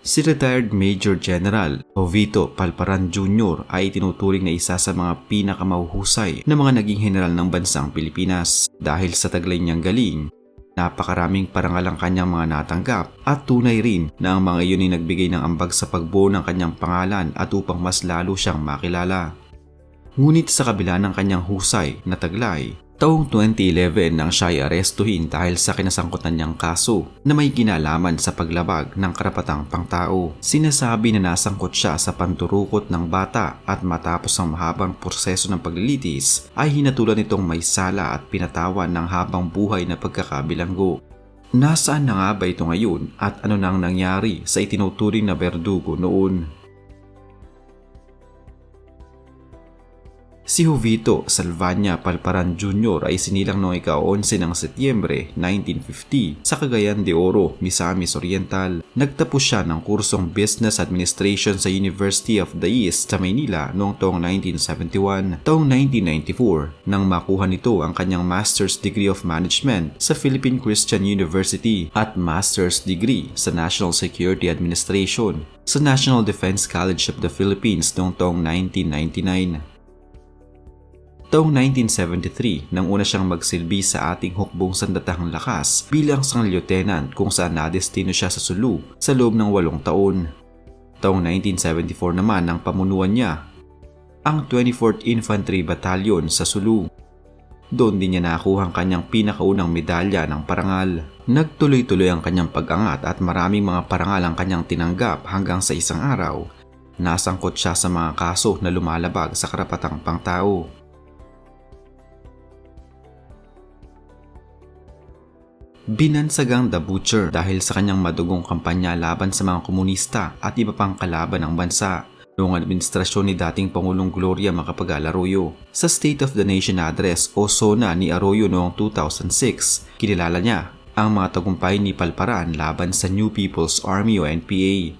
Si retired Major General Jovito Palparan Jr. ay tinuturing na isa sa mga pinakamahuhusay na mga naging general ng bansang Pilipinas dahil sa taglay niyang galing. Napakaraming parangal ang kanyang mga natanggap at tunay rin na ang mga iyon ay nagbigay ng ambag sa pagbuo ng kanyang pangalan at upang mas lalo siyang makilala. Ngunit sa kabila ng kanyang husay na taglay, taong 2011 nang siya ay arestuhin dahil sa kinasangkutan niyang kaso na may kinalaman sa paglabag ng karapatang pangtao. Sinasabi na nasangkot siya sa panturukot ng bata at matapos ang mahabang proseso ng paglilitis ay hinatulan nitong may sala at pinatawan ng habang buhay na pagkakabilanggo. Nasaan na nga ba ito ngayon at ano nang nangyari sa itinuturing na berdugo noon? Si Jovito Salvania Palparan Jr. ay sinilang noong ika-11 ng Setyembre 1950 sa Cagayan de Oro, Misamis Oriental. Nagtapos siya ng kursong Business Administration sa University of the East sa Maynila noong taong 1971. Taong 1994 nang makuha nito ang kanyang Master's Degree of Management sa Philippine Christian University at Master's Degree sa National Security Administration sa National Defense College of the Philippines noong taong 1999. Taong 1973 nang una siyang magsilbi sa ating hukbong sandatahang lakas bilang sang lieutenant kung saan nadestino siya sa Sulu sa loob ng walong taon. Taong 1974 naman ang pamunuan niya ang 24th Infantry Battalion sa Sulu. Doon din niya nakuha ang kanyang pinakaunang medalya ng parangal. Nagtuloy-tuloy ang kanyang pag-angat at maraming mga parangal ang kanyang tinanggap hanggang sa isang araw. Nasangkot siya sa mga kaso na lumalabag sa karapatang pangtao. Binansagang The Butcher dahil sa kanyang madugong kampanya laban sa mga komunista at iba pang kalaban ng bansa noong administrasyon ni dating Pangulong Gloria Macapagal Arroyo. Sa State of the Nation Address o SONA ni Arroyo noong 2006, kinilala niya ang mga tagumpay ni Palparan laban sa New People's Army o NPA.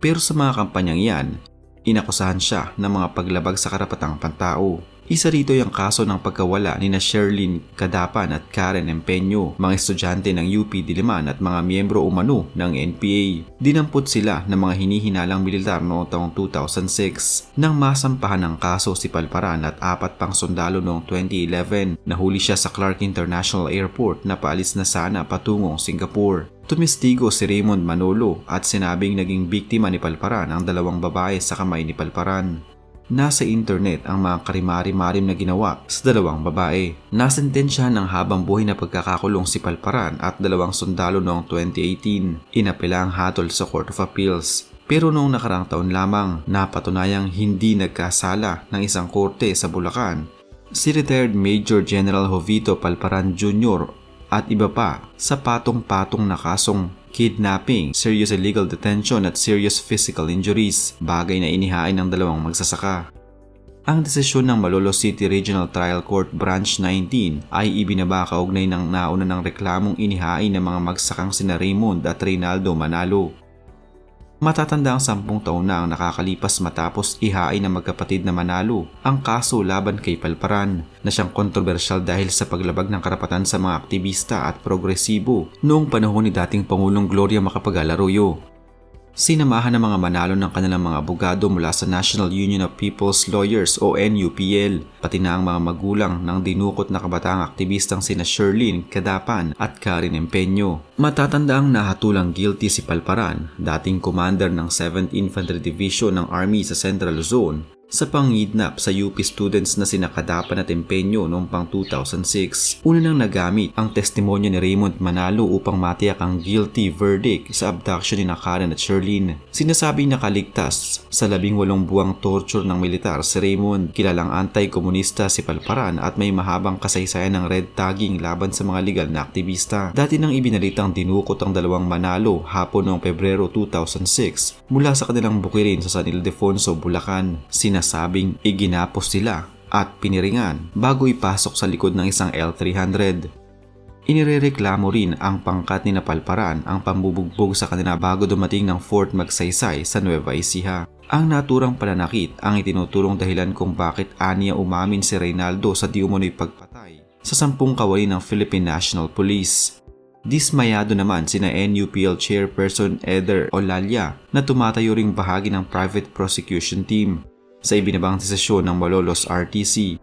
Pero sa mga kampanyang iyan, inakusahan siya ng mga paglabag sa karapatang pantao. Isa rito yung kaso ng pagkawala ni na Sherlyn Kadapan at Karen Empeño, mga estudyante ng UP Diliman at mga miyembro umano ng NPA. Dinampot sila ng mga hinihinalang militar noong taong 2006 nang masampahan ng kaso si Palparan at apat pang sundalo noong 2011. Nahuli siya sa Clark International Airport na paalis na sana patungong Singapore. Tumistigo si Raymond Manolo at sinabing naging biktima ni Palparan ang dalawang babae sa kamay ni Palparan. Nasa internet ang mga karimari-marim na ginawa sa dalawang babae. Nasentensyahan ng habang buhay na pagkakakulong si Palparan at dalawang sundalo noong 2018. Inapela ang hatol sa Court of Appeals. Pero noong nakarang taon lamang, napatunayang hindi nagkasala ng isang korte sa Bulacan si retired Major General Jovito Palparan Jr. at iba pa sa patong-patong na kasong kidnapping, serious illegal detention at serious physical injuries, bagay na inihain ng dalawang magsasaka. Ang desisyon ng Malolo City Regional Trial Court Branch 19 ay ibinaba kaugnay ng nauna ng reklamong inihain ng mga magsakang sina Raymond at Reynaldo Manalo Matatanda ang sampung taon na ang nakakalipas matapos ihain ng magkapatid na Manalo ang kaso laban kay Palparan na siyang kontrobersyal dahil sa paglabag ng karapatan sa mga aktivista at progresibo noong panahon ni dating Pangulong Gloria Macapagal Arroyo. Sinamahan ng mga manalo ng kanilang mga abogado mula sa National Union of People's Lawyers o NUPL, pati na ang mga magulang ng dinukot na kabataang aktivistang sina Sherlyn Kadapan at Karin Empeño. Matatanda ang nahatulang guilty si Palparan, dating commander ng 7th Infantry Division ng Army sa Central Luzon, sa pangidnap sa UP students na sinakadapan at empenyo noong pang 2006. Una nang nagamit ang testimonya ni Raymond Manalo upang matiyak ang guilty verdict sa abduction ni Karen at Sherlyn. Sinasabing nakaligtas sa labing walong buwang torture ng militar si Raymond, kilalang anti-komunista si Palparan at may mahabang kasaysayan ng red tagging laban sa mga legal na aktivista. Dati nang ibinalitang dinukot ang dalawang Manalo hapon noong Pebrero 2006 mula sa kanilang bukirin sa San Ildefonso, Bulacan. Sina sinasabing iginapos sila at piniringan bago ipasok sa likod ng isang L300. Inirereklamo rin ang pangkat ni Napalparan ang pambubugbog sa kanila bago dumating ng Fort Magsaysay sa Nueva Ecija. Ang naturang pananakit ang itinuturong dahilan kung bakit aniya umamin si Reynaldo sa di umano'y pagpatay sa sampung kawali ng Philippine National Police. Dismayado naman sina NUPL Chairperson Eder Olalia na tumatayo ring bahagi ng private prosecution team sa ibinabang desisyon ng Malolos RTC.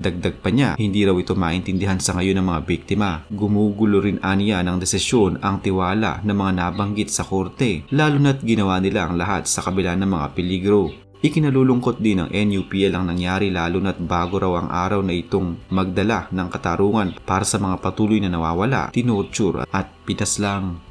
Dagdag pa niya, hindi raw ito maintindihan sa ngayon ng mga biktima. Gumugulo rin aniya ng desisyon ang tiwala ng mga nabanggit sa korte, lalo na't ginawa nila ang lahat sa kabila ng mga peligro. Ikinalulungkot din ng NUPL ang nangyari lalo na't bago raw ang araw na itong magdala ng katarungan para sa mga patuloy na nawawala, tinutsure at pinaslang.